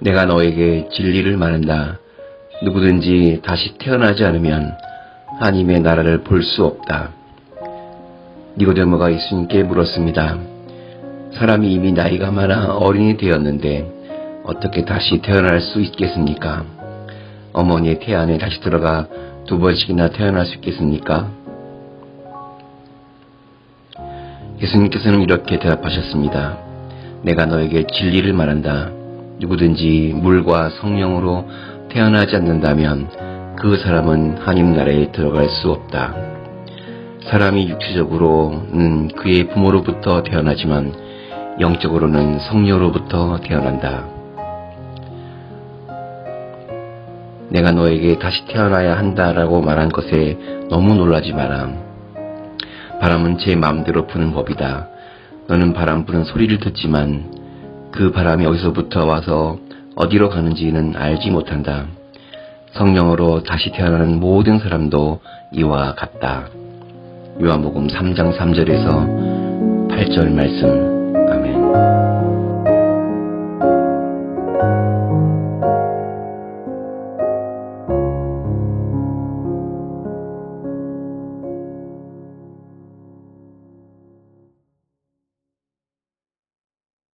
내가 너에게 진리를 말한다. 누구든지 다시 태어나지 않으면 하나님의 나라를 볼 수 없다. 니고데모가 예수님께 물었습니다. 사람이 이미 나이가 많아 어린이 되었는데 어떻게 다시 태어날 수 있겠습니까? 어머니의 태 안에 다시 들어가 두 번씩이나 태어날 수 있겠습니까? 예수님께서는 이렇게 대답하셨습니다. 내가 너에게 진리를 말한다. 누구든지 물과 성령으로 태어나지 않는다면 그 사람은 하나님 나라에 들어갈 수 없다. 사람이 육체적으로는 그의 부모로부터 태어나지만 영적으로는 성령으로부터 태어난다. 내가 너에게 다시 태어나야 한다라고 말한 것에 너무 놀라지 마라. 바람은 제 마음대로 부는 법이다. 너는 바람 부는 소리를 듣지만 그 바람이 어디서부터 와서 어디로 가는지는 알지 못한다. 성령으로 다시 태어나는 모든 사람도 이와 같다. 요한복음 3장 3절에서 8절 말씀. 아멘.